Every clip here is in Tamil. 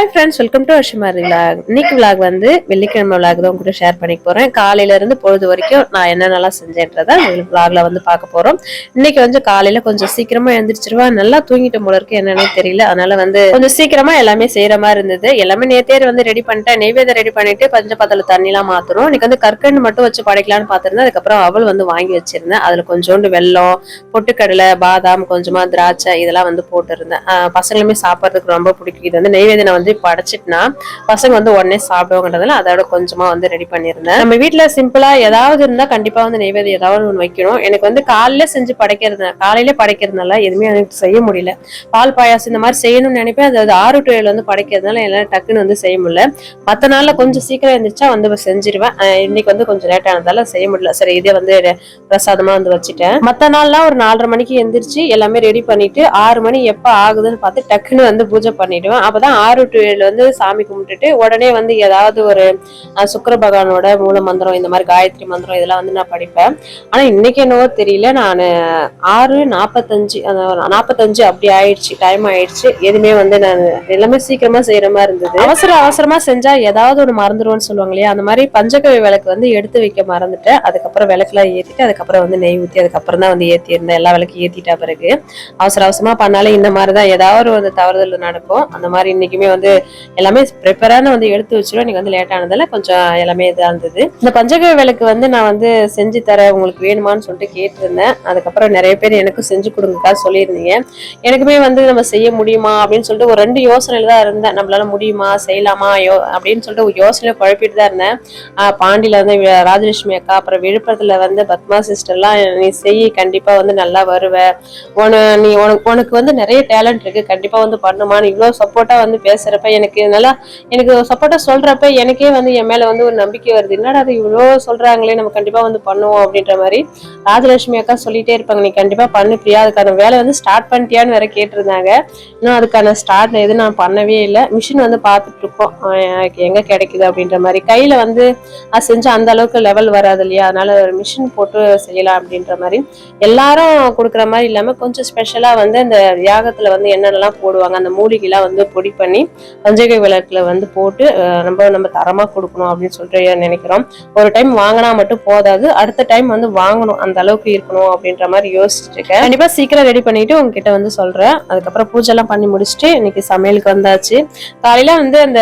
Hi friends welcome to Ashimari vlog இன்னைக்கு விலாக் வந்து வெள்ளிக்கிழமை விலாக் தான் கூட ஷேர் பண்ணிக்க போறேன். காலையில இருந்து பொழுது வரைக்கும் நான் என்னென்னலாம் செஞ்சேன்றதை விலாக்ல வந்து பார்க்க போறோம். இன்னைக்கு வந்து காலையில கொஞ்சம் சீக்கிரமா எழுந்திரிச்சிருவா. நல்லா தூங்கிட்ட போல இருக்கு என்னன்னே தெரியல. அதனால வந்து கொஞ்சம் சீக்கிரமா எல்லாமே செய்யற மாதிரி இருந்தது. எல்லாமே நேத்தே வந்து ரெடி பண்ணிட்டேன். நெய்வேதை ரெடி பண்ணிட்டு பஞ்ச பஞ்சபாத்திர தண்ணிலாம் மாத்தணும் இன்னைக்கு வந்து கற்கண்டு மட்டும் வச்சு படைக்கலாம்னு பார்த்திருந்தேன். அதுக்கப்புறம் அவள் வந்து வாங்கி வச்சிருந்தேன். அதுல கொஞ்சோண்டு வெல்லம் பொட்டுக்கடலை பாதாம் கொஞ்சமா திராட்சை இதெல்லாம் வந்து போட்டிருந்தேன். ஆஹ் பசங்களுமே சாப்பிட்றதுக்கு ரொம்ப பிடிக்கும். இது வந்து நெய்வேதனை வந்து இப்போ படைச்சிட்டுனா பசங்க வந்து உடனே சாப்பிடுவோங்கிறதுல அதோட கொஞ்சமா வந்து ரெடி பண்ணியிருந்தேன். நம்ம வீட்டுல சிம்பிளா ஏதாவது இருந்தா கண்டிப்பா வந்து நெய்வேதி ஏதாவது ஒன்று வைக்கணும். எனக்கு வந்து காலையில செஞ்சு படைக்கிறது காலையில படைக்கிறதுனால எதுவுமே எனக்கு செய்ய முடியல. பால் பாயாசம் இந்த மாதிரி செய்யணும்னு நினைப்பேன். அதாவது ஆறு டு ஏழு வந்து படைக்கிறதுனால எல்லாம் டக்குன்னு வந்து செய்ய முடியல. மற்ற நாள்ல கொஞ்சம் சீக்கிரம் இருந்துச்சா வந்து செஞ்சிருவேன். இன்னைக்கு வந்து கொஞ்சம் லேட் ஆனதால செய்ய முடியல. சரி இதே வந்து பிரசாதமா வந்து வச்சுட்டேன். மற்ற நாள்லாம் ஒரு நாலரை மணிக்கு எந்திரிச்சு எல்லாமே ரெடி பண்ணிட்டு ஆறு மணி எப்ப ஆகுதுன்னு பார்த்து டக்குன்னு வந்து பூஜை பண்ணிடுவேன். அப்பதான் ஆறு டு ஏழு வந்து சாமி கும்பிட்டுட்டு உடனே வந்து ஏதாவது ஒரு சுக்கர பகவானோட மூல மந்திரம் இந்த மாதிரி காயத்ரி மந்திரம் இதெல்லாம் வந்து நான் படிப்பேன். ஆனா இன்னைக்கு என்னவோ தெரியல நான் ஆறு நாற்பத்தஞ்சு நாற்பத்தஞ்சு அப்படி ஆயிடுச்சு டைம் ஆயிடுச்சு. எதுவுமே வந்து நான் எல்லாமே சீக்கிரமா செய்யற மாதிரி இருந்தது. அவசர அவசரமா செஞ்சா ஏதாவது ஒன்று மறந்துடுவோம்னு சொல்லுவாங்க இல்லையா? அந்த மாதிரி பஞ்சகவி விளக்கு வந்து எடுத்து வைக்க மறந்துட்டேன். அதுக்கப்புறம் விளக்குலாம் ஏத்திட்டு அதுக்கப்புறம் வந்து நெய் ஊத்தி அதுக்கப்புறம் தான் வந்து ஏத்தி இருந்தேன் எல்லா விளக்கு ஏத்திட்டா பிறகு. அவசர அவசரமா பண்ணாலே இந்த மாதிரி தான் ஏதாவது ஒரு தவறுதல் நடக்கும். அந்த மாதிரி இன்னைக்குமே வந்து எல்லாமே ப்ரிப்பரான வந்து எடுத்து வச்சிடும் இன்னைக்கு வந்து லேட் ஆனதால கொஞ்சம் எல்லாமே இதாக இருந்தது. இந்த பஞ்சகவி விளக்கு வந்து நான் வந்து செஞ்சு தரேன் உங்களுக்கு வேணுமான்னு சொல்லிட்டு கேட்டிருந்தேன். அதுக்கப்புறம் நிறைய பேர் எனக்கும் செஞ்சு கொடுங்கக்கா சொல்லியிருந்தீங்க. எனக்குமே வந்து நம்ம செய்ய முடியுமா அப்படின்னு சொல்லிட்டு ஒரு ரெண்டு யோசனையில தான் இருந்தேன். நம்மளால முடியுமா? செய்யலாமா? யோ அப்படின்னு சொல்லிட்டு ஒரு யோசனையில குழப்பிட்டு தான் இருந்தேன். பாண்டியில வந்து ராஜலட்சுமி அக்கா அப்புறம் விழுப்புரத்துல வந்து பத்மா சிஸ்டர்லாம் நீ செய் கண்டிப்பா வந்து நல்லா வருவ. உன நீ உனக்கு உனக்கு வந்து நிறைய டேலண்ட் இருக்கு. கண்டிப்பா வந்து பண்ணுமா? நீ இவ்வளவு சப்போர்ட்டா வந்து பேசுறப்ப எனக்கு நல்லா எனக்கு சப்போர்ட்டாக சொல்றப்ப எனக்கே வந்து என் மேலே வந்து ஒரு நம்பிக்கை வருது. என்னடா அது இவ்வளோ சொல்றாங்களே நம்ம கண்டிப்பாக வந்து பண்ணுவோம் அப்படின்ற மாதிரி ராஜலட்சுமி அக்கா சொல்லிட்டே இருப்பாங்க. நீ கண்டிப்பாக பண்ணு பிரியா அதுக்கான வேலை வந்து ஸ்டார்ட் பண்ணிட்டியான்னு வேற கேட்டிருந்தாங்க. இன்னும் அதுக்கான ஸ்டார்ட் எதுவும் நான் பண்ணவே இல்லை. மிஷின் வந்து பார்த்துட்டு இருக்கோம் எங்கே எனக்கு கிடைக்குது அப்படின்ற மாதிரி. கையில் வந்து அது செஞ்சு அந்த அளவுக்கு லெவல் வராது இல்லையா? அதனால ஒரு மிஷின் போட்டு செய்யலாம் அப்படின்ற மாதிரி. எல்லாரும் கொடுக்குற மாதிரி இல்லாம கொஞ்சம் ஸ்பெஷலாக வந்து அந்த யாகத்தில் வந்து என்னென்னலாம் போடுவாங்க அந்த மூலிகைலாம் வந்து பொடி பண்ணி பஞ்சகை விளக்குல வந்து போட்டு நம்ம நம்ம தரமா கொடுக்கணும் அப்படின்னு சொல்லிட்டு நினைக்கிறோம். ஒரு டைம் வாங்கினா மட்டும் போதாது. அடுத்த டைம் வந்து வாங்கணும். அந்த அளவுக்கு இருக்கணும் அப்படின்ற மாதிரி யோசிச்சுட்டு இருக்கேன். கண்டிப்பா சீக்கிரம் ரெடி பண்ணிட்டு உங்ககிட்ட வந்து சொல்றேன். அதுக்கப்புறம் பூஜை எல்லாம் பண்ணி முடிச்சுட்டு இன்னைக்கு சமையலுக்கு வந்தாச்சு. காலையில வந்து அந்த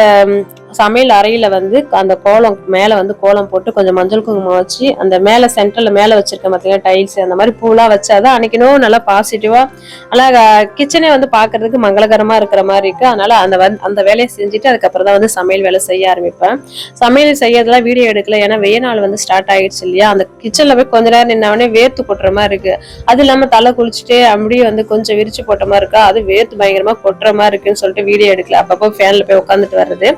சமையல் அறையில வந்து அந்த கோலம் மேல வந்து கோலம் போட்டு கொஞ்சம் மஞ்சள் குங்குமம் வச்சு அந்த மேல சென்டர்ல மேல வச்சிருக்க பாத்தீங்கன்னா டைல்ஸ் அந்த மாதிரி பூலாம் வச்சாதான் அன்னைக்கினும் நல்லா பாசிட்டிவா நல்லா கிச்சனே வந்து பாக்குறதுக்கு மங்களகரமா இருக்கிற மாதிரி இருக்கு. அதனால அந்த வந் அந்த வேலையை செஞ்சுட்டு அதுக்கப்புறம் தான் வந்து சமையல் வேலை செய்ய ஆரம்பிப்பேன். சமையல் செய்யறதுலாம் வீடியோ எடுக்கல ஏன்னா வெயில் நாள் வந்து ஸ்டார்ட் ஆயிடுச்சு இல்லையா? அந்த கிச்சன்ல போய் கொஞ்ச நேரம் நின்னவனே வேர்த்து கொட்டுற மாதிரி இருக்கு. அது இல்லாம தலை குளிச்சுட்டு அப்படியே வந்து கொஞ்சம் விரிச்சு போட்ட மாதிரி இருக்கா? அது வேர்த்து பயங்கரமா கொட்டுற மாதிரி இருக்குன்னு சொல்லிட்டு வீடியோ எடுக்கல. அப்பப்போ ஃபேன்ல போய் உட்காந்துட்டு வர்றது.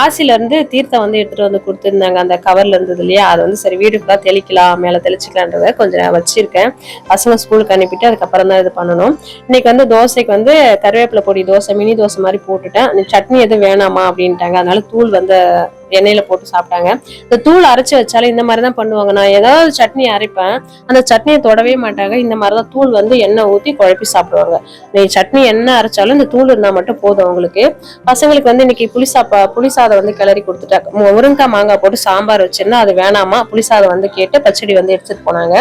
காசில இருந்து தீர்த்தம் வந்து எடுத்துட்டு வந்து கொடுத்துருந்தாங்க. அந்த கவர்ல இருந்தது இல்லையா? அதை வந்து சரி வீடு ஃபுல்லா தெளிக்கலாம் மேல தெளிச்சுக்கலான்றத கொஞ்சம் நான் வச்சிருக்கேன். பசங்க ஸ்கூலுக்கு அனுப்பிட்டு அதுக்கப்புறம் தான் இது பண்ணணும். இன்னைக்கு வந்து தோசைக்கு வந்து கருவேப்பிலை பொடி தோசை மினி தோசை மாதிரி போட்டுட்டேன். சட்னி எதுவும் வேணாமா? அப்படின்ட்டாங்க. அதனால தூள் வந்து எண்ணெயில போட்டு சாப்பிட்டாங்க. இந்த தூள் அரைச்சு வச்சாலும் இந்த மாதிரி தான் பண்ணுவாங்க. நான் ஏதாவது சட்னி அரைப்பேன் அந்த சட்னியை தொடவே மாட்டாங்க. இந்த மாதிரி தான் தூள் வந்து எண்ணெய் ஊற்றி குழப்பி சாப்பிடுவாங்க. நீ சட்னி என்ன அரைச்சாலும் இந்த தூள் இருந்தால் மட்டும் போதும் அவங்களுக்கு. பசங்களுக்கு வந்து இன்னைக்கு புளி சாப்பா புளி சாதம் வந்து கிளறி கொடுத்துட்டாங்க. முருங்காய் மாங்காய் போட்டு சாம்பார் வச்சிருந்தா அது வேணாமா? புளி சாதம் வந்து கேட்டு பச்சடி வந்து எடுத்துட்டு போனாங்க.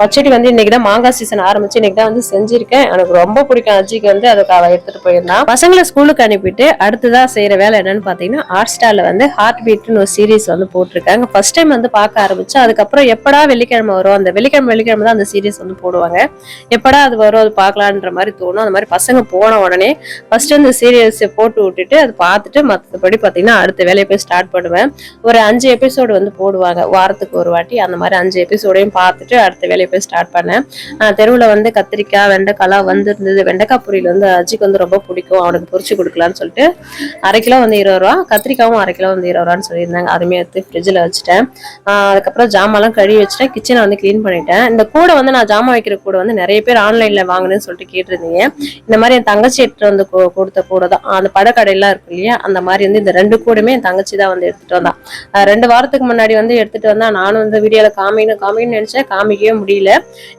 பச்சடி வந்து இன்னைக்கு தான் மாங்காய் சீசன் ஆரம்பிச்சு இன்னைக்கு தான் வந்து செஞ்சிருக்கேன். எனக்கு ரொம்ப பிடிக்கும். அஜிக்கு வந்து அதுக்கு அவ எடுத்துட்டு போயிருந்தான் பசங்களை ஸ்கூலுக்கு அனுப்பிட்டு அடுத்ததான் செய்யற வேலை என்னன்னு பாத்தீங்கன்னா ஹாட் ஸ்டார்ல வந்து ஹார்ட் பீட் பீட்னு ஒரு சீரீஸ் வந்து போட்டிருக்காங்க. ஃபர்ஸ்ட் டைம் வந்து பார்க்க ஆரம்பிச்சு அதுக்கப்புறம் எப்படா வெள்ளிக்கிழமை வரும் அந்த வெள்ளிக்கிழமை வெள்ளிக்கிழமை தான் அந்த சீரீஸ் வந்து போடுவாங்க. எப்படா அது வரும் அது பார்க்கலான்ற மாதிரி தோணும். அந்த மாதிரி பசங்க போன உடனே ஃபர்ஸ்ட் அந்த சீரியல்ஸ் போட்டு விட்டுட்டு அது பார்த்துட்டு மற்றபடி பார்த்தீங்கன்னா அடுத்த வேலையை போய் ஸ்டார்ட் பண்ணுவேன். ஒரு அஞ்சு எபிசோடு வந்து போடுவாங்க. வாரத்துக்கு ஒரு வாட்டி அந்த மாதிரி அஞ்சு எபிசோடையும் பார்த்துட்டு அடுத்த வேலையை போய் ஸ்டார்ட் பண்ணேன். தெருவில் வந்து கத்திரிக்காய் வெண்டைக்காய்லாம் வந்துருந்தது. வெண்டைக்காய் பொரியல் வந்து அஜிக்கு வந்து ரொம்ப பிடிக்கும். அவனுக்கு பொரிச்சு கொடுக்கலான்னு சொல்லிட்டு அரை கிலோ வந்து இருபது ரூபா கத்திரிக்காவும் அரை கிலோ வந்து இருபது ரூபான்னு வச்சுக்கலாம்னு சொல்லியிருந்தாங்க. அதுமே எடுத்து ஃப்ரிட்ஜில் வச்சுட்டேன். அதுக்கப்புறம் ஜாமான்லாம் கழுவி வச்சுட்டேன். கிச்சனை வந்து க்ளீன் பண்ணிட்டேன். இந்த கூடை வந்து நான் ஜாமான் வைக்கிற கூடை வந்து நிறைய பேர் ஆன்லைனில் வாங்கினேன்னு சொல்லிட்டு கேட்டிருந்தீங்க. இந்த மாதிரி என் தங்கச்சி எடுத்துட்டு வந்து கொடுத்த கூடை தான். அந்த படக்கடையெல்லாம் இருக்கு இல்லையா? அந்த மாதிரி வந்து இந்த ரெண்டு கூடமே என் தங்கச்சி தான் வந்து எடுத்துகிட்டு வந்தான் ரெண்டு வாரத்துக்கு முன்னாடி வந்து எடுத்துட்டு வந்தால் நானும் வந்து வீடியோவில் காமிக்கணும் காமிக்கணும்னு நினச்சேன். காமிக்கவே முடியல.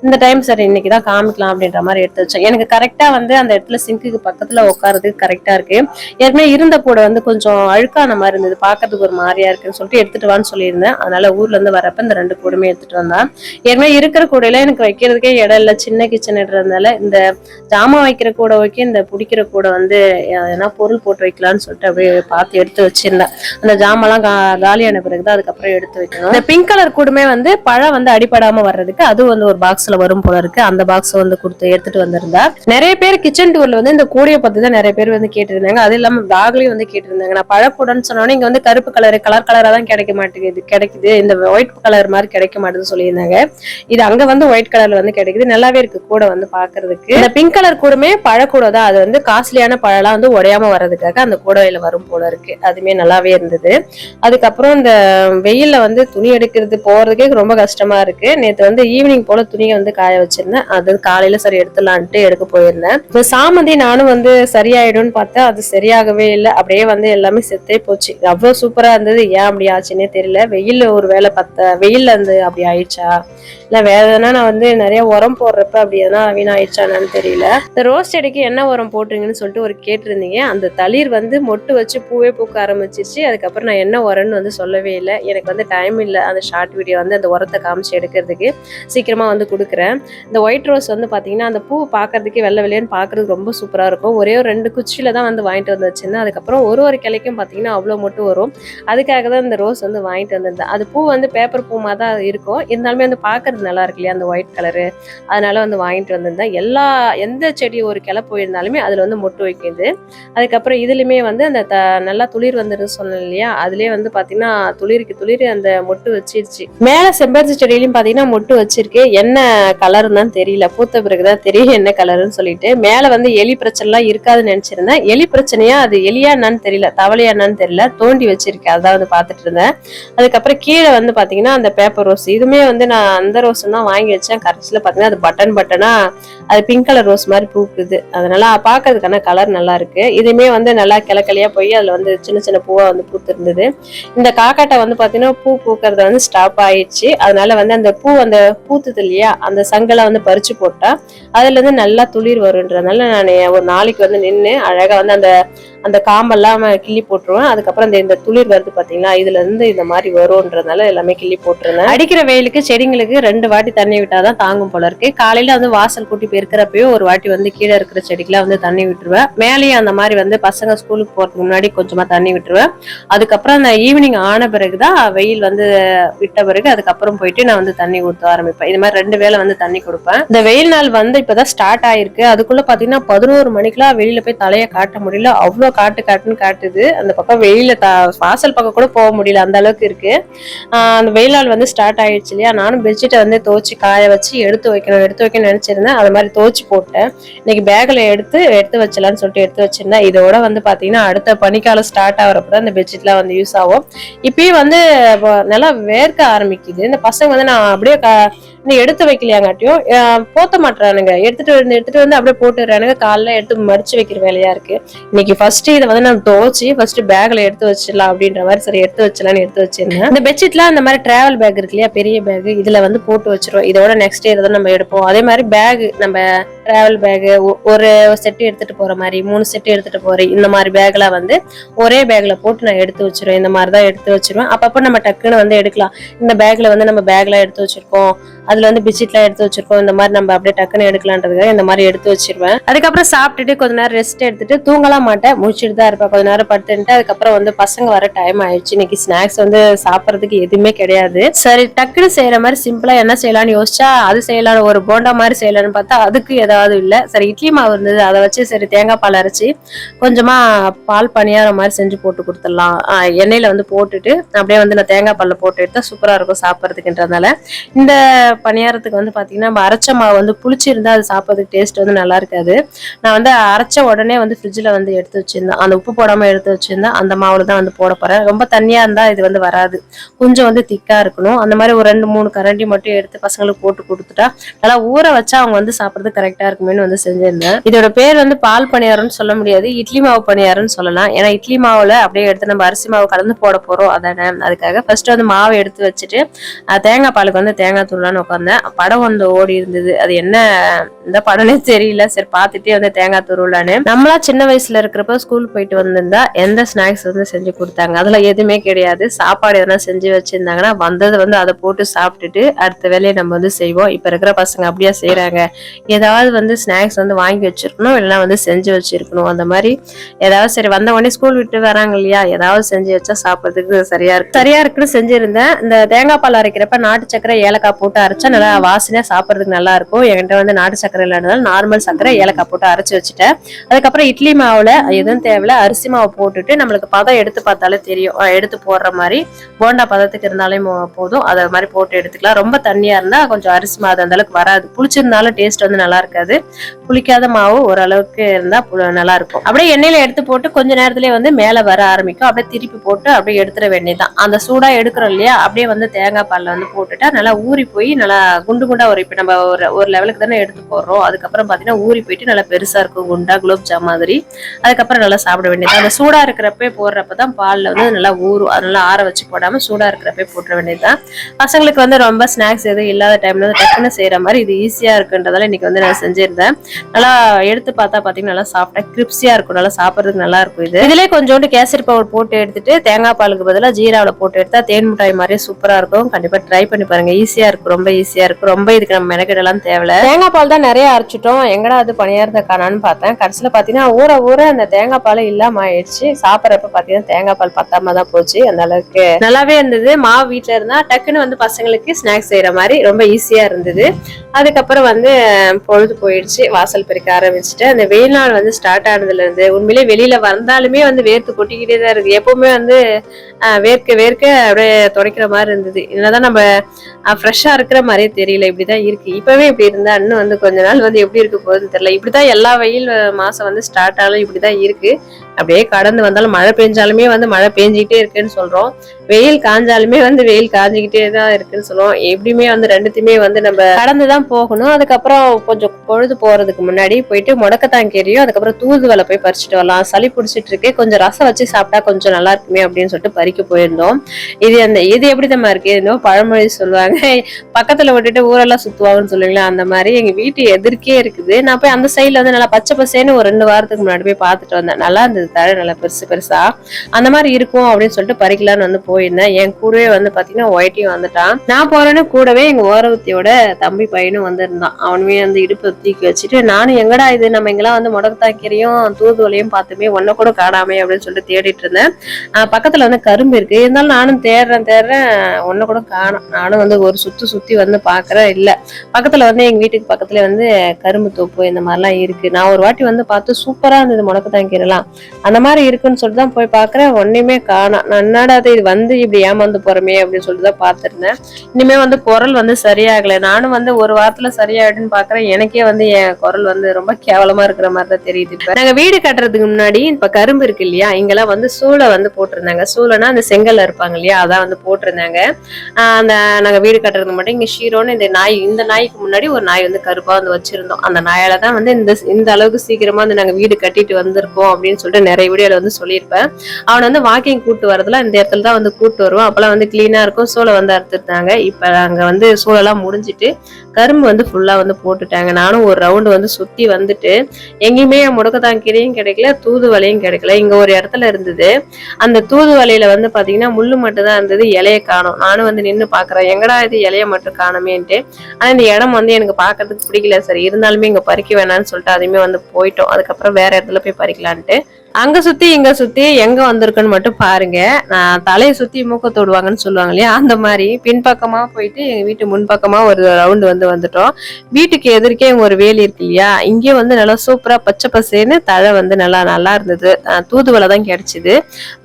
இந்த டைம் சரி இன்னைக்கு தான் காமிக்கலாம் அப்படின்ற மாதிரி எடுத்து வச்சேன். எனக்கு கரெக்டா வந்து அந்த இடத்துல சிங்க்குக்கு பக்கத்தில் உட்காரதுக்கு கரெக்டாக இருக்கு. ஏற்கனவே இருந்த கூடை வந்து கொஞ்சம் அழுக்கான மாதிரி இருந்தது. பார்க்கறதுக்கு ஒரு மாதிரியா இருக்குன்னு சொல்லிட்டு எடுத்துட்டு வான்னு சொல்லியிருந்தேன். அதனால ஊர்ல இருந்து வரப்ப இந்த ரெண்டு கூடமே எடுத்துட்டு வந்தேன். ஏற்கனவே இருக்கிற கூடையில எனக்கு வைக்கிறதுக்கே இடம் இல்லை. சின்ன கிச்சன் இருக்கிறதுனால இந்த ஜாமான் வைக்கிற கூடை வைக்க இந்த பிடிக்கிற கூடை வந்து எதனா பொருள் போட்டு வைக்கலாம்னு சொல்லிட்டு அப்படியே பார்த்து எடுத்து வச்சிருந்தேன். அந்த ஜாமெல்லாம் கா காலியான பிறகுதான் அதுக்கப்புறம் எடுத்து வைக்கணும். இந்த பிங்க் கலர் கூடமே வந்து பழம் வந்து அடிபடாம வர்றதுக்கு அது வந்து ஒரு பாக்ஸ்ல வரும் போல இருக்கு. அந்த பாக்ஸ் வந்து கொடுத்து எடுத்துட்டு வந்திருந்தா. நிறைய பேர் கிச்சன் டூர்ல வந்து இந்த கூடையை பத்தி தான் நிறைய பேர் வந்து கேட்டிருந்தாங்க. அது இல்லாம டாக்லயும் வந்து கேட்டிருந்தாங்க. நான் பழக்கூடன்னு சொன்னோன்னே இங்க வந்து கருப்பு கலர் கலர் கலராக தான் கிடைக்க மாட்டேங்குது. கிடைக்குது. இந்த ஒயிட் கலர் மாதிரி கிடைக்க மாட்டேன்னு சொல்லியிருந்தாங்க. இது அங்கே வந்து ஒயிட் கலர்ல வந்து கிடைக்குது. நல்லாவே இருக்கு கூட வந்து பார்க்கறதுக்கு இந்த பிங்க் கலர் கூடமே பழக்கூட தான். அது வந்து காஸ்ட்லியான பழம்லாம் வந்து உடையாம வர்றதுக்காக அந்த கூடையில வரும் போல இருக்கு. அதுவுமே நல்லாவே இருந்தது. அதுக்கப்புறம் இந்த வெயிலில் வந்து துணி எடுக்கிறது போகிறதுக்கே ரொம்ப கஷ்டமா இருக்கு. நேற்று வந்து ஈவினிங் போல துணியை வந்து காய வச்சிருந்தேன். அது காலையில சரி எடுத்துலான்ட்டு எடுக்க போயிருந்தேன். இந்த சாமந்தி நானும் வந்து சரியாயிடும்னு பார்த்தா அது சரியாகவே இல்லை. அப்படியே வந்து எல்லாமே செத்தே போச்சு. அவ்வளோ சூப்பரா இருந்தது. ஏன் அப்படி ஆச்சுன்னே தெரியல. வெயில்ல ஒரு வேலை பத்த வெயில்ல இருந்து அப்படி ஆயிடுச்சா? இல்ல வேற எதனா நான் வந்து நிறைய உரம் போடுறப்ப அப்படி எதனா வீணாயிடுச்சானான்னு தெரியல. இந்த ரோஸ் செடிக்கு என்ன உரம் போட்டுருங்கன்னு சொல்லிட்டு ஒரு கேட்டிருந்தீங்க. அந்த தளிர் வந்து மொட்டு வச்சு பூவே பூக்க ஆரம்பிச்சிச்சு அதுக்கப்புறம் நான் என்ன உரம்னு வந்து சொல்லவே இல்லை. எனக்கு வந்து டைம் இல்லை. அந்த ஷார்ட் வீடியோ வந்து அந்த உரத்தை காமிச்சு எடுக்கிறதுக்கு சீக்கிரமா வந்து கொடுக்குறேன். இந்த ஒயிட் ரோஸ் வந்து பாத்தீங்கன்னா அந்த பூ பார்க்கறதுக்கே வெள்ளை வெள்ளையன்னு பார்க்கறதுக்கு ரொம்ப சூப்பரா இருக்கும். ஒரே ஒரு ரெண்டு குச்சியில தான் வந்து வாங்கிட்டு வந்து வச்சிருந்தேன். அதுக்கப்புறம் ஒரு ஒரு கிளைக்கும் பாத்தீங்கன்னா அவ்வளோ மட்டும் வரும். அதுக்காக தான் இந்த ரோஸ் வந்து வாங்கிட்டு வந்திருந்தேன். அது பூ வந்து பேப்பர் பூ மாதிரி தான் இருக்கும். இருந்தாலுமே வந்து பார்க்கறது நல்லா இருக்கு இல்லையா அந்த ஒயிட் கலரு அதனால வந்து வாங்கிட்டு வந்திருந்தேன். எல்லா எந்த செடி ஒரு கிளை போயிருந்தாலுமே அதில் வந்து மொட்டு வைக்குது. அதுக்கப்புறம் இதுலையுமே வந்து அந்த த நல்லா துளிர் வந்துருன்னு சொன்னேன் இல்லையா அதுலேயே வந்து பார்த்தீங்கன்னா துளிருக்கு துளிர் அந்த மொட்டு வச்சிருச்சு. மேலே செம்பருத்தி செடியிலையும் பார்த்தீங்கன்னா மொட்டு வச்சிருக்கு. என்ன கலருன்னு தான் தெரியல. பூத்த பிறகு தான் தெரியும் என்ன கலருன்னு சொல்லிட்டு. மேலே வந்து எலி பிரச்சனைலாம் இருக்காதுன்னு நினச்சிருந்தேன். எலி பிரச்சனையா அது எலியா என்னன்னு தெரியல தவளையா என்னன்னு தெரியல. தோண்டி வச்சிருக்கு. அதான் வந்து பார்த்துட்டு இருந்தேன். அதுக்கப்புறம் கீழே வந்து பார்த்தீங்கன்னா அந்த பேப்பர் ரோஸ் இதுவுமே வந்து நான் அந்த ரோஸ் தான் வாங்கி வச்சேன். கடைசியில பார்த்தீங்கன்னா அது பட்டன் பட்டனாக அது பிங்க் கலர் ரோஸ் மாதிரி பூக்குது. அதனால பார்க்கறதுக்கான கலர் நல்லா இருக்கு. இதுவுமே வந்து நல்லா கிளக்கிளையா போய் அதில் வந்து சின்ன சின்ன பூவாக வந்து பூத்துருந்தது. இந்த காக்காட்டை வந்து பார்த்தீங்கன்னா பூ பூக்கிறது வந்து ஸ்டாப் ஆயிடுச்சு. அதனால வந்து அந்த பூ அந்த பூத்துது இல்லையா அந்த சங்கலை வந்து பறிச்சு போட்டா அதுல இருந்து நல்லா துளிர் வருன்றதுனால நான் ஒரு நாளைக்கு வந்து நின்று அழகா வந்து அந்த அந்த காம்பெல்லாம் கிள்ளி போட்டுருவேன். அதுக்கப்புறம் இந்த துளிர் வருது பாத்தீங்களா இதுல இருந்து இந்த மாதிரி வரும்ன்றதுனால எல்லாமே கிள்ளி போட்டுருந்தேன் அடிக்கிற வெயிலுக்கு செடிங்களுக்கு ரெண்டு வாட்டி தண்ணி விட்டாதான் தாங்கும் போல இருக்கு. காலையில வந்து வாசல் கூட்டி பெருக்கிறப்பயும் ஒரு வாட்டி வந்து கீழே இருக்கிற செடிக்கெல்லாம் வந்து தண்ணி விட்டுருவேன். மேலேயும் அந்த மாதிரி வந்து பசங்க ஸ்கூலுக்கு போறதுக்கு முன்னாடி கொஞ்சமா தண்ணி விட்டுருவேன். அதுக்கப்புறம் அந்த ஈவினிங் ஆன பிறகுதான் வெயில் வந்து விட்ட பிறகு அதுக்கப்புறம் போயிட்டு நான் வந்து தண்ணி ஊற்ற ஆரம்பிப்பேன். இது மாதிரி ரெண்டு வேளை வந்து தண்ணி கொடுப்பேன். இந்த வெயில் நாள் வந்து இப்பதான் ஸ்டார்ட் ஆயிருக்கு. அதுக்குள்ள பாத்தீங்கன்னா பதினோரு மணிக்கெல்லாம் வெளியில போய் தலையை காட்ட முடியல. அவ்வளவு காட்டு காட்டுன்னு காட்டுது. அந்த பக்கம் வெயில த வாசல் பக்கம் கூட போக முடியல அந்த அளவுக்கு இருக்கு. அந்த வெயில் நாள் வந்து ஸ்டார்ட் ஆயிடுச்சு இல்லையா? நானும் பெட்ஷீட்டை வந்து துவச்சி காய வச்சு எடுத்து வைக்கணும் எடுத்து வைக்கணும்னு நினைச்சிருந்தேன். அது மாதிரி துவச்சி போட்டேன். இன்னைக்கு பேக்ல எடுத்து எடுத்து வச்சலாம்னு சொல்லிட்டு எடுத்து வச்சிருந்தேன். இதோட வந்து பாத்தீங்கன்னா அடுத்த பனிக்காலம் ஸ்டார்ட் ஆகிறப்ப தான் இந்த பெட்ஷீட்லாம் வந்து யூஸ் ஆகும். இப்பயும் வந்து நல்லா வேர்க்க ஆரம்பிக்குது. இந்த பசங்க வந்து நான் அப்படியே க- இன்னும் எடுத்து வைக்கலையாங்காட்டியும் போத்த மாட்டுறானுங்க. எடுத்துட்டு வந்து எடுத்துட்டு வந்து அப்படியே போட்டுறானுங்க. காலைல எடுத்து மடிச்சு வைக்கிற வேலையா இருக்கு. இன்னைக்கு ஃபர்ஸ்ட் இதை வந்து நான் துவச்சி ஃபர்ஸ்ட் பேக்ல எடுத்து வச்சிடலாம் அப்படின்னு அப்படின்ற மாதிரி சரி எடுத்து வச்சலாம்னு எடுத்து வச்சிருந்தேன். இந்த பெட்ஷீட்லாம் அந்த மாதிரி டிராவல் பேக் இருக்கு இல்லையா பெரிய பேக் இதுல வந்து போட்டு வச்சிருவோம். இதோட நெக்ஸ்ட் இயர் தான் நம்ம எடுப்போம். அதே மாதிரி பேக் நம்ம டிராவல் பேகு ஒரு செட்டு எடுத்துகிட்டு போகிற மாதிரி மூணு செட்டு எடுத்துகிட்டு போகிற இந்த மாதிரி பேக்லாம் வந்து ஒரே பேக்கில் போட்டு நான் எடுத்து வச்சிருவேன். இந்த மாதிரி தான் எடுத்து வச்சிருவேன். அப்பப்போ நம்ம டக்குன்னு வந்து எடுக்கலாம். இந்த பேக்கில் வந்து நம்ம பேக்கெலாம் எடுத்து வச்சிருக்கோம். அதில் வந்து பெட்ஷீட்லாம் எடுத்து வச்சிருக்கோம். இந்த மாதிரி நம்ம அப்படியே டக்குன்னு எடுக்கலான்றதுக்காக இந்த மாதிரி எடுத்து வச்சிருவேன். அதுக்கப்புறம் சாப்பிட்டுட்டு கொஞ்ச நேரம் ரெஸ்ட் எடுத்துட்டு தூங்கலாம் மாட்டேன். முடிச்சுட்டு தான் இருப்பேன். கொஞ்ச நேரம் படுத்துட்டு அதுக்கப்புறம் வந்து பசங்க வர டைம் ஆயிடுச்சு. இன்னைக்கு ஸ்நாக்ஸ் வந்து சாப்பிட்றதுக்கு எதுவுமே கிடையாது. சரி டக்குன்னு செய்யற மாதிரி சிம்பிளா என்ன செய்யலாம்னு யோசிச்சா அது செய்யலாம் ஒரு போண்டா மாதிரி செய்யலாம்னு பார்த்தா அதுக்கு ஏதாவது ஏதாவது இல்லை. சரி இட்லி மாவு இருந்தது. அதை வச்சு சரி தேங்காய் பால் அரைச்சி கொஞ்சமாக பால் பணியாரம் மாதிரி செஞ்சு போட்டு கொடுத்துடலாம். எண்ணெயில் வந்து போட்டுட்டு அப்படியே வந்து நான் தேங்காய் பாலில் போட்டு எடுத்தால் சூப்பராக இருக்கும் சாப்பிட்றதுக்குன்றதுனால. இந்த பணியாரத்துக்கு வந்து பார்த்தீங்கன்னா நம்ம அரைச்ச மாவு வந்து புளிச்சிருந்தா அது சாப்பிட்றதுக்கு டேஸ்ட் வந்து நல்லா இருக்காது. நான் வந்து அரைச்ச உடனே வந்து ஃப்ரிட்ஜில் வந்து எடுத்து வச்சிருந்தேன். அந்த உப்பு போடாமல் எடுத்து வச்சிருந்தேன் அந்த மாவில் தான் வந்து போட போகிறேன் ரொம்ப தண்ணியாக இருந்தால் இது வந்து வராது. கொஞ்சம் வந்து திக்காக இருக்கணும். அந்த மாதிரி ஒரு ரெண்டு மூணு கரண்டி மட்டும் எடுத்து பசங்களுக்கு போட்டு கொடுத்துட்டா நல்லா ஊற வச்சா அவங்க வந்து சாப்பிட்றது கரெக்டா இருக்குமேனு வந்து செஞ்சிருந்தேன். இதோட பேர் வந்து பால் பணியாரம்னு சொல்ல முடியாது. இட்லி மாவு பணியாரம்னு சொல்லலாம். ஏன்னா இட்லி மாவுல அப்படியே எடுத்து நம்ம அரிசி மாவு கலந்து போட போறோம். அதானே? அதுக்காக ஃபர்ஸ்ட் வந்து மாவு எடுத்து வச்சுட்டு தேங்காய் பாலுக்கு வந்து தேங்காய் தூளான்னு உட்காந்தேன் படம் வந்து ஓடி இருந்தது. அது என்ன இந்த படம்னே தெரியல. சரி பார்த்துட்டே வந்து தேங்காய் துருவலான்னு நம்மளா சின்ன வயசுல இருக்கிறப்ப ஸ்கூல் போயிட்டு வந்திருந்தா எந்த ஸ்நாக்ஸ் வந்து செஞ்சு கொடுத்தாங்க? அதுல எதுவுமே கிடையாது. சாப்பாடு எதனா செஞ்சு வச்சிருந்தாங்கன்னா வந்தது வந்து அதை போட்டு சாப்பிட்டுட்டு அடுத்த வேலையை நம்ம வந்து செய்வோம். இப்ப இருக்கிற பசங்க அப்படியே செய்யறாங்க ஏதாவது வந்து ஸ்நாக்ஸ் வந்து வாங்கி வச்சிருக்கணும் இல்லைன்னா வந்து செஞ்சு வச்சிருக்கணும். அந்த மாதிரி ஏதாவது சரி வந்த உடனே ஸ்கூல் விட்டு வராங்க இல்லையா? ஏதாவது செஞ்சு வச்சா சாப்பிட்றதுக்கு சரியா இருக்கு. சரியா இருக்குன்னு செஞ்சிருந்தேன். இந்த தேங்காய் பால் அரைக்கிறப்ப நாட்டு சக்கரை ஏலக்காய் போட்டு அரைச்சா நல்லா வாசனையா சாப்பிட்றதுக்கு நல்லா இருக்கும். என்கிட்ட வந்து நாட்டு சக்கரை இல்லாதனால நார்மல் சக்கரை ஏலக்காய் போட்டு அரைச்சி வச்சுட்டேன். அதுக்கப்புறம் இட்லி மாவுல எதுவும் தேவையில்ல அரிசி மாவு போட்டுட்டு நம்மளுக்கு பதம் எடுத்து பார்த்தாலே தெரியும். எடுத்து போடுற மாதிரி போண்டா பதத்துக்கு இருந்தாலே போதும். அதை மாதிரி போட்டு எடுத்துக்கலாம். ரொம்ப தண்ணியா இருந்தா கொஞ்சம் அரிசி மாவு அந்த அளவுக்கு வராது. புளிச்சிருந்தாலும் டேஸ்ட் வந்து நல்லா இருக்காது. புளிக்காத மாவு ஓரளவுக்கு இருந்தா நல்லா இருக்கும் அப்படியே எண்ணெயில எடுத்து போட்டு கொஞ்ச நேரத்திலே வந்து மேல வர ஆரம்பிக்கும். அப்படியே திருப்பி போட்டு அப்படியே எடுத்துட வேண்டியதுதான். அந்த சூடா எடுக்கிறோம் இல்லையா அப்படியே வந்து தேங்காய் பால்ல வந்து போட்டுட்டா நல்லா ஊறி போய் நல்லா குண்டு குண்டா ஒரு இப்ப நம்ம ஒரு ஒரு லெவலுக்கு தானே எடுத்து போடுறோம். அதுக்கப்புறம் பாத்தீங்கன்னா ஊறி போயிட்டு நல்லா பெருசா இருக்கும். குண்டா குலோப்ஜாம் மாதிரி. அதுக்கப்புறம் நல்லா சாப்பிட வேண்டியது அந்த சூடா இருக்கிறப்ப போடுறப்பதான் பால்ல வந்து நல்லா ஊறும். அதனால ஆற வச்சு போடாம சூடா இருக்கிறப்ப போட்டுற வேண்டியதுதான். பசங்களுக்கு வந்து ரொம்ப ஸ்நாக்ஸ் எதுவும் இல்லாத டைம்ல வந்து டக்குன்னு செய்யற மாதிரி இது ஈஸியா இருக்குன்றதால இன்னைக்கு வந்து நான் செஞ்சிருந்தேன். நல்லா எடுத்து பார்த்தா பாத்தீங்கன்னா நல்லா சாப்பிட்டா கிரிப்ஸியா இருக்கும். நல்லா சாப்பிட்றதுக்கு நல்லா இருக்கும் இது. இதுலயே கொஞ்சோண்டு கேசரி பவுடர் போட்டு எடுத்துட்டு தேங்காய் பாலுக்கு பதிலா ஜீராவில போட்டு எடுத்தா தேன் மிட்டாய் மாதிரியே சூப்பரா இருக்கும். கண்டிப்பா ட்ரை பண்ணி பாருங்க. ஈஸியா இருக்கும் ரொம்ப ஈஸியா இருக்கும் ரொம்ப இதுக்கு நம்ம மெனக்கெடலாம் தேவையில்ல. தேங்காய் பால் தான் நிறைய அரைச்சிட்டோம். எங்கடா அது பணியாரத்தை காணான்னு பார்த்தேன். கடைசியில பாத்தீங்கன்னா ஊற ஊற அந்த தேங்காய் பால் இல்லாம ஆயிடுச்சு. சாப்பிட்றப்ப பாத்தீங்கன்னா தேங்காய் பால் பத்தாம தான் போச்சு. அந்த அளவுக்கு நல்லாவே இருந்தது. மாவு வீட்ல இருந்தா டக்குன்னு வந்து பசங்களுக்கு ஸ்நாக்ஸ் செய்யற மாதிரி ரொம்ப ஈஸியா இருந்தது. அதுக்கப்புறம் வந்து பொழுது போயிடுச்சு வாசல் பெருக்க ஆரம்பிச்சுட்டு அந்த வெயில் நாள் வந்து ஸ்டார்ட் ஆனதுல இருந்து உண்மையிலே வெளியில வந்தாலுமே வந்து வேர்த்து கொட்டிக்கிட்டே தான் இருக்கு. எப்பவுமே வந்து வேர்க்க வேர்க்க அப்படியே துடைக்கிற மாதிரி இருந்தது. என்னதான் நம்ம ஃப்ரெஷ்ஷாக இருக்கிற மாதிரியே தெரியல. இப்படிதான் இருக்கு. இப்பவே இப்படி இருந்தா இன்னும் வந்து கொஞ்ச நாள் வந்து எப்படி இருக்க போகுதுன்னு தெரியல. இப்படிதான் எல்லா வெயில் மாசம் வந்து ஸ்டார்ட் ஆனாலும் இப்படிதான் இருக்கு. அப்படியே கடந்து வந்தாலும் மழை பெஞ்சாலுமே வந்து மழை பெஞ்சிக்கிட்டே இருக்குன்னு சொல்றோம். வெயில் காஞ்சாலுமே வந்து வெயில் காஞ்சிக்கிட்டே தான் இருக்குன்னு சொல்லுவோம். எப்படியுமே வந்து ரெண்டுத்தையுமே வந்து நம்ம கடந்து தான் போகணும். அதுக்கப்புறம் கொஞ்சம் பொழுது போறதுக்கு முன்னாடி போயிட்டு முடக்கத்தான் கீரையும் அதுக்கப்புறம் தூதுவளை போய் பறிச்சுட்டு வரலாம். சளி பிடிச்சிட்டு இருக்கு. கொஞ்சம் ரசம் வச்சு சாப்பிட்டா கொஞ்சம் நல்லா இருக்குமே அப்படின்னு சொல்லிட்டு பறிக்க போயிருந்தோம். இது அந்த இது எப்படி தம்மா இருக்கு? என்னோ பழமொழி சொல்லுவாங்க. பக்கத்துல விட்டுட்டு ஊரெல்லாம் சுத்துவாங்கன்னு சொல்லுவீங்களா? அந்த மாதிரி எங்க வீட்டு எதிர்க்கே இருக்குது. நான் போய் அந்த சைடுல வந்து நல்லா பச்சை பசேன்னு ஒரு ரெண்டு வாரத்துக்கு முன்னாடி போய் பார்த்துட்டு வந்தேன். நல்லா இருந்தது தழை நல்லா பெருசு பெருசா. அந்த மாதிரி இருக்கும் அப்படின்னு சொல்லிட்டு பறிக்கலாம்னு வந்து போயிருந்தேன். என் கூடவே வந்து பாத்தீங்கன்னா ஒயிட்டியும் வந்துட்டான். நான் போறேன்னு கூடவே எங்க ஓரவத்தியோட தம்பி பையனும் வந்திருந்தான். அவனுமே வந்து இடுப்பு தூக்கி வச்சுட்டு நானும் எங்கடா இது? நம்ம எங்கெல்லாம் வந்து முடக்கத்தாக்கீரையும் தூதுவலையும் பார்த்துமே ஒன்ன கூட காணாமே அப்படின்னு சொல்லிட்டு தேடிட்டு இருந்தேன். பக்கத்துல வந்து கரும்பு இருக்கு. இருந்தாலும் நானும் தேடுறேன் தேடுறேன். ஒன்ன கூட காணோம். நானும் வந்து ஒரு சுத்து சுத்தி வந்து பாக்குறேன் இல்ல. பக்கத்துல வந்து எங்க வீட்டுக்கு பக்கத்துல வந்து கரும்பு தோப்பு இந்த மாதிரிலாம் இருக்கு. நான் ஒரு வாட்டி வந்து பார்த்து சூப்பரா இருந்தது முடக்கத்தாங்கீரைலாம் அந்த மாதிரி இருக்குன்னு சொல்லிட்டு தான் போய் பாக்குறேன். ஒன்னையுமே காணும். நான் என்னடா இது வந்து இப்படி ஏமாந்து போறமே அப்படின்னு சொல்லிட்டு தான் பார்த்துருந்தேன். இனிமே வந்து குரல் வந்து சரியாகல. நானும் வந்து ஒரு வாரத்துல சரியாயிடுன்னு பாக்குறேன். எனக்கே வந்து என் குரல் வந்து ரொம்ப கேவலமா இருக்கிற மாதிரி தான் தெரியுது இப்போ. நாங்க வீடு கட்டுறதுக்கு முன்னாடி இப்ப கரும்பு இருக்கு இல்லையா? இங்கெல்லாம் வந்து சூளை வந்து போட்டிருந்தாங்க. சூளைனா அந்த செங்கல்ல இருப்பாங்க இல்லையா? அதான் வந்து போட்டிருந்தாங்க. அந்த நாங்க வீடு கட்டுறது மட்டும் இங்க ஷீரோன்னு இந்த நாய் இந்த நாய்க்கு முன்னாடி ஒரு நாய் வந்து கருப்பா வந்து வச்சிருந்தோம். அந்த நாயால தான் வந்து இந்த இந்த அளவுக்கு சீக்கிரமா வந்து நாங்க வீடு கட்டிட்டு வந்திருக்கோம் அப்படின்னு சொல்லிட்டு நிறைய வீடியோல வந்து சொல்லியிருப்பேன். அவனை வந்து வாக்கிங் கூட்டு வரதுல இந்த இடத்துல தான் வந்து கூட்டு வருவோம் அப்பெல்லாம் வந்து கிளீனா இருக்கும். சூளை வந்து அறுத்துட்டாங்க. இப்ப அங்க வந்து சூழலாம் முடிஞ்சிட்டு கரும்பு வந்து ஃபுல்லா வந்து போட்டுட்டாங்க. நானும் ஒரு ரவுண்டு வந்து சுத்தி வந்துட்டு எங்கேயுமே முடக்கத்தான் கீரையும் கிடைக்கல தூதுவலையும் கிடைக்கல. இங்க ஒரு இடத்துல இருந்தது. அந்த தூதுவளையில வந்து பாத்தீங்கன்னா முள்ளு மட்டும் தான் இருந்தது இலையை காணும். நானும் வந்து நின்று பாக்குறேன். எங்கடா இது இலைய மட்டும் காணுமேன்ட்டு. ஆனா இந்த இடம் வந்து எனக்கு பாக்குறதுக்கு பிடிக்கல. சரி இருந்தாலுமே இங்க பறிக்க வேணாம்னு சொல்லிட்டு அதையுமே வந்து போயிட்டோம். அதுக்கப்புறம் வேற இடத்துல போய் பறிக்கலான்ட்டு அங்க சுத்தி இங்க சுத்தி எங்க வந்திருக்குன்னு மட்டும் பாருங்க. நான் தலையை சுத்தி மூக்க தொடுவாங்கன்னு சொல்லுவாங்க இல்லையா? அந்த மாதிரி பின்பக்கமா போயிட்டு எங்க வீட்டு முன்பக்கமா ஒரு ரவுண்டு வந்து வந்துட்டோம். வீட்டுக்கு எதிர்க்கே இங்க ஒரு வேலி இருக்கு இல்லையா? இங்கே வந்து நல்லா சூப்பரா பச்சை பசேன்னு தழை வந்து நல்லா நல்லா இருந்தது. தூதுவலை தூதுவளை தான் கிடைச்சிது.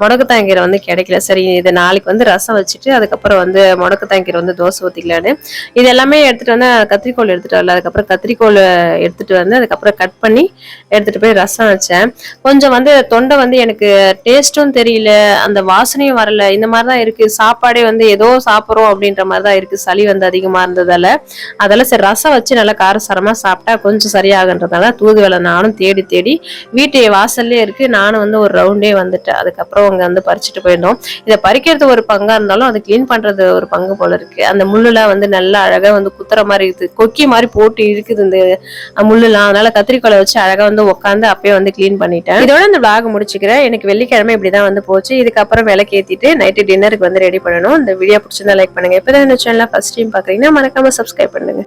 முடக்கத்தாங்கீரை வந்து கிடைக்கல. சரி இது நாளைக்கு வந்து ரசம் வச்சுட்டு அதுக்கப்புறம் வந்து முடக்கத்தாங்கீரை வந்து தோசை ஊற்றிக்கலான்னு இது எல்லாமே எடுத்துட்டு வந்து கத்திரிக்கோல் எடுத்துட்டு வரல. அதுக்கப்புறம் கத்திரிக்கோல் எடுத்துட்டு வந்து அதுக்கப்புறம் கட் பண்ணி எடுத்துட்டு போய் ரசம் வச்சேன். கொஞ்சம் வந்து தொண்டை வந்து எனக்கு டேஸ்ட்டும் தெரியல அந்த வாசனையும் வரல. இந்த மாதிரி தான் இருக்குது சாப்பாடே வந்து ஏதோ சாப்பிட்றோம் அப்படின்ற மாதிரி தான் இருக்குது சளி வந்து அதிகமாக இருந்ததால். அதெல்லாம் சரி ரசம் வச்சு நல்லா காரசாரமாக சாப்பிட்டா கொஞ்சம் சரியாகுன்றதால தூதுவளை நானும் தேடி தேடி வீட்டு வாசல்லே இருக்குது நானும் வந்து ஒரு ரவுண்டே வந்துட்டேன். அதுக்கப்புறம் அங்கே வந்து பறிச்சுட்டு போயிருந்தோம். இதை பறிக்கிறது ஒரு பங்காக இருந்தாலும் அது க்ளீன் பண்ணுறது ஒரு பங்கு போல இருக்குது அந்த முள்ளுலாம் வந்து நல்லா அழகாக வந்து குத்துற மாதிரி இருக்குது கொக்கி மாதிரி போட்டு இருக்குது இந்த முள்ளுலாம். அதனால கத்திரிக்கோலை வச்சு அழகாக வந்து உட்காந்து அப்பயே வந்து க்ளீன் பண்ணிட்டேன். இதோட இந்த vlog முடிச்சுக்கிறேன். எனக்கு வெள்ளிக்கிழமை இப்படி தான் வந்து போச்சு. இதுக்கப்புறம் விலைக்கு ஏற்றிட்டு நைட்டு டின்னருக்கு வந்து ரெடி பண்ணணும். இந்த வீடியோ பிடிச்சிருந்தா லைக் பண்ணுங்கள் இப்போ தான் இந்த சேனல் ஃபர்ஸ்ட் டைம் பார்க்குறீங்கன்னா மறக்காமல் சப்ஸ்கிரைப் பண்ணுங்க.